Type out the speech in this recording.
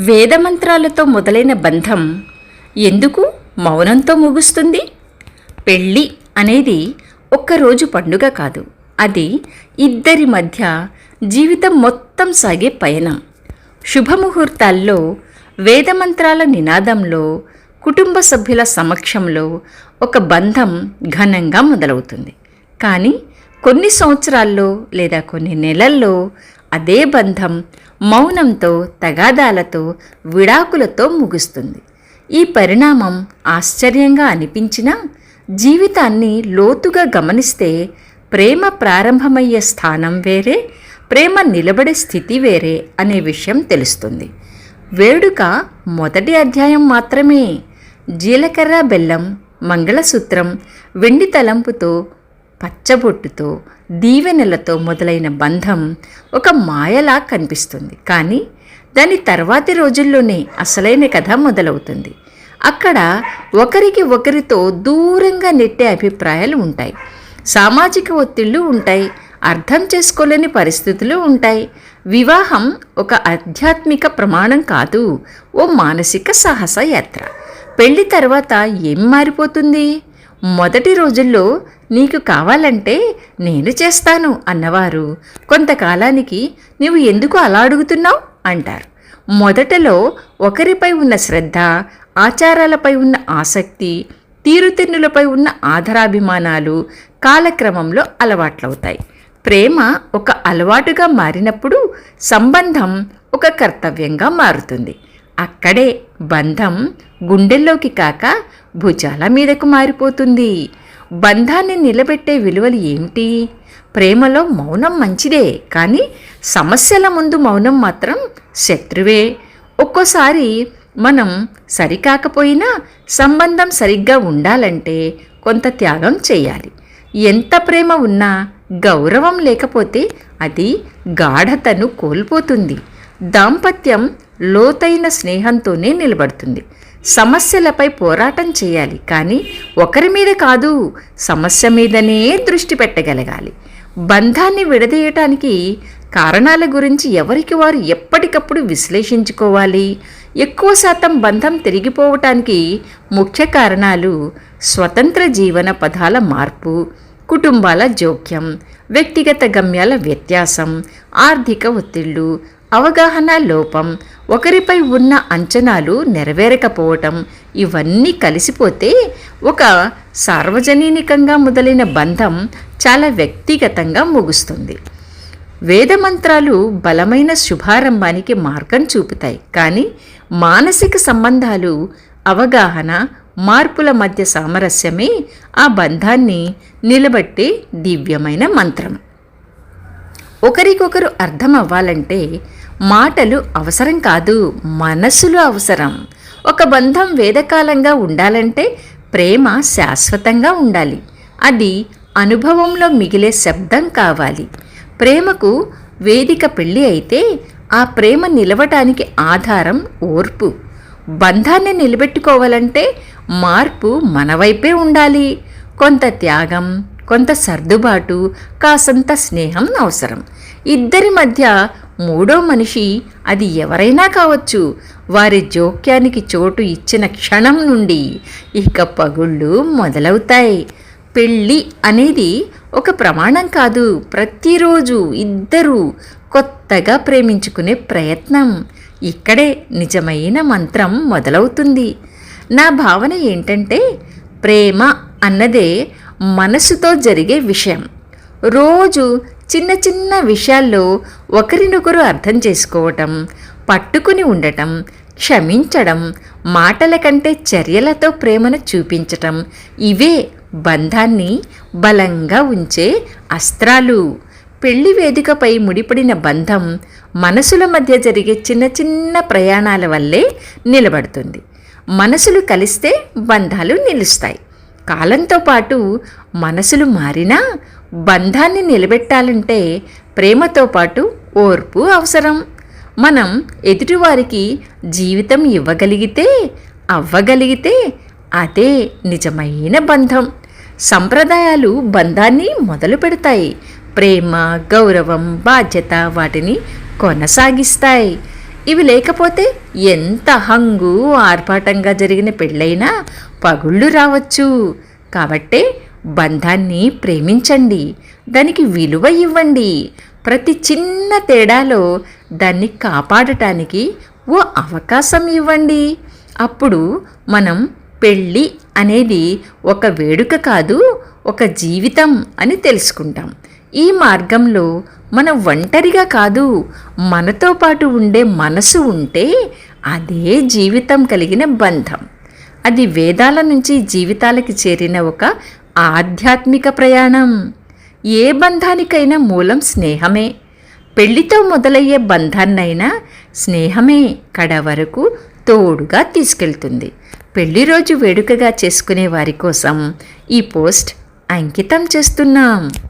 వేదమంత్రాలతో మొదలైన బంధం ఎందుకు మౌనంతో ముగుస్తుంది? పెళ్ళి అనేది ఒక్కరోజు పండుగ కాదు. అది ఇద్దరి మధ్య జీవితం మొత్తం సాగే పయనం. శుభముహూర్తాల్లో వేదమంత్రాల నినాదంలో కుటుంబ సభ్యుల సమక్షంలో ఒక బంధం ఘనంగా మొదలవుతుంది. కానీ కొన్ని సంవత్సరాల్లో లేదా కొన్ని నెలల్లో అదే బంధం మౌనంతో తగాదాలతో విడాకులతో ముగుస్తుంది. ఈ పరిణామం ఆశ్చర్యంగా అనిపించినా జీవితాన్ని లోతుగా గమనిస్తే ప్రేమ ప్రారంభమయ్యే స్థానం వేరే ప్రేమ నిలబడే స్థితి వేరే అనే విషయం తెలుస్తుంది. వేడుక మొదటి అధ్యాయం మాత్రమే. జీలకర్ర బెల్లం మంగళసూత్రం వెండి తలంపుతో పచ్చబొట్టుతో దీవెనలతో మొదలైన బంధం ఒక మాయలా కనిపిస్తుంది. కానీ దాని తర్వాతి రోజుల్లోనే అసలైన కథ మొదలవుతుంది. అక్కడ ఒకరికి ఒకరితో దూరంగా నెట్టే అభిప్రాయాలు ఉంటాయి. సామాజిక ఒత్తిళ్ళు ఉంటాయి. అర్థం చేసుకోలేని పరిస్థితులు ఉంటాయి. వివాహం ఒక ఆధ్యాత్మిక ప్రమాణం కాదు. ఓ మానసిక సాహస యాత్ర. పెళ్ళి తర్వాత ఏం మారిపోతుంది? మొదటి రోజుల్లో నీకు కావాలంటే నేను చేస్తాను అన్నవారు. కొంతకాలానికి నీవు ఎందుకు అలా అడుగుతున్నావు? అంటారు. మొదటలో ఒకరిపై ఉన్న శ్రద్ధ ఆచారాలపై ఉన్న ఆసక్తి తీరుతెన్నులపై ఉన్న ఆధారాభిమానాలు కాలక్రమంలో అలవాట్లవుతాయి. ప్రేమ ఒక అలవాటుగా మారినప్పుడు సంబంధం ఒక కర్తవ్యంగా మారుతుంది. అక్కడే బంధం గుండెల్లోకి కాక భుజాల మీదకు మారిపోతుంది. బంధాన్ని నిలబెట్టే విలువలు ఏమిటి? ప్రేమలో మౌనం మంచిదే కానీ సమస్యల ముందు మౌనం మాత్రం శత్రువే. ఒక్కోసారి మనం సరికాకపోయినా సంబంధం సరిగ్గా ఉండాలంటే కొంత త్యాగం చేయాలి. ఎంత ప్రేమ ఉన్నా గౌరవం లేకపోతే అది గాఢతను కోల్పోతుంది. దాంపత్యం లోతైన స్నేహంతోనే నిలబడుతుంది. సమస్యలపై పోరాటం చేయాలి. కానీ ఒకరి మీద కాదు సమస్య మీదనే దృష్టి పెట్టగలగాలి. బంధాన్ని విడదీయటానికి కారణాల గురించి ఎవరికి వారు ఎప్పటికప్పుడు విశ్లేషించుకోవాలి. ఎక్కువ శాతం బంధం తిరిగిపోవటానికి ముఖ్య కారణాలు స్వతంత్ర జీవన పదాల మార్పు కుటుంబాల జోక్యం వ్యక్తిగత గమ్యాల వ్యత్యాసం ఆర్థిక ఒత్తిళ్ళు అవగాహన లోపం ఒకరిపై ఉన్న అంచనాలు నెరవేరకపోవటం ఇవన్నీ కలిసిపోతే ఒక సార్వజనీనికంగా మొదలైన బంధం చాలా వ్యక్తిగతంగా ముగుస్తుంది. వేదమంత్రాలు బలమైన శుభారంభానికి మార్గం చూపుతాయి. కానీ మానసిక సంబంధాలు అవగాహన మార్పుల మధ్య సామరస్యమే ఆ బంధాన్ని నిలబట్టే దివ్యమైన మంత్రం. ఒకరికొకరు అర్థం అవ్వాలంటే మాటలు అవసరం కాదు మనసులు అవసరం. ఒక బంధం వేదకాలంగా ఉండాలంటే ప్రేమ శాశ్వతంగా ఉండాలి. అది అనుభవంలో మిగిలే శబ్దం కావాలి. ప్రేమకు వేదిక పెళ్ళి అయితే ఆ ప్రేమ నిలవటానికి ఆధారం ఓర్పు. బంధాన్ని నిలబెట్టుకోవాలంటే మార్పు మనవైపే ఉండాలి. కొంత త్యాగం కొంత సర్దుబాటు కాసంత స్నేహం అవసరం. ఇద్దరి మధ్య మూడో మనిషి అది ఎవరైనా కావచ్చు. వారి జోక్యానికి చోటు ఇచ్చిన క్షణం నుండి ఇక పగుళ్ళు మొదలవుతాయి. పెళ్ళి అనేది ఒక ప్రమాణం కాదు. ప్రతిరోజు ఇద్దరూ కొత్తగా ప్రేమించుకునే ప్రయత్నం. ఇక్కడే నిజమైన మంత్రం మొదలవుతుంది. నా భావన ఏంటంటే ప్రేమ అన్నదే మనసుతో జరిగే విషయం. రోజు చిన్న చిన్న విషయాల్లో ఒకరినొకరు అర్థం చేసుకోవటం పట్టుకుని ఉండటం క్షమించడం మాటల కంటే చర్యలతో ప్రేమను చూపించటం ఇవే బంధాన్ని బలంగా ఉంచే అస్త్రాలు. పెళ్ళి వేదికపై ముడిపడిన బంధం మనసుల మధ్య జరిగే చిన్న చిన్న ప్రయాణాల వల్లే నిలబడుతుంది. మనసులు కలిస్తే బంధాలు నిలుస్తాయి. కాలంతో పాటు మనసులు మారినా బంధాన్ని నిలబెట్టాలంటే ప్రేమతో పాటు ఓర్పు అవసరం. మనం ఎదుటివారికి జీవితం ఇవ్వగలిగితే అవ్వగలిగితే అదే నిజమైన బంధం. సంప్రదాయాలు బంధాన్ని మొదలు పెడతాయి. ప్రేమ గౌరవం బాధ్యత వాటిని కొనసాగిస్తాయి. ఇవి లేకపోతే ఎంత హంగు ఆర్భాటంగా జరిగిన పెళ్ళైనా పగుళ్ళు రావచ్చు. కాబట్టే బంధాన్ని ప్రేమించండి. దానికి విలువ ఇవ్వండి. ప్రతి చిన్న తేడాలో దాన్ని కాపాడటానికి ఓ అవకాశం ఇవ్వండి. అప్పుడు మనం పెళ్ళి అనేది ఒక వేడుక కాదు ఒక జీవితం అని తెలుసుకుంటాం. ఈ మార్గంలో మనం ఒంటరిగా కాదు మనతో పాటు ఉండే మనసు ఉంటే అదే జీవితం కలిగిన బంధం. అది వేదాల నుంచి జీవితాలకి చేరిన ఒక ఆధ్యాత్మిక ప్రయాణం. ఏ బంధానికైనా మూలం స్నేహమే. పెళ్ళితో మొదలయ్యే బంధాన్నైనా స్నేహమే కడ వరకు తోడుగా తీసుకెళ్తుంది. పెళ్ళి రోజు వేడుకగా చేసుకునే వారి కోసం ఈ పోస్ట్ అంకితం చేస్తున్నాం.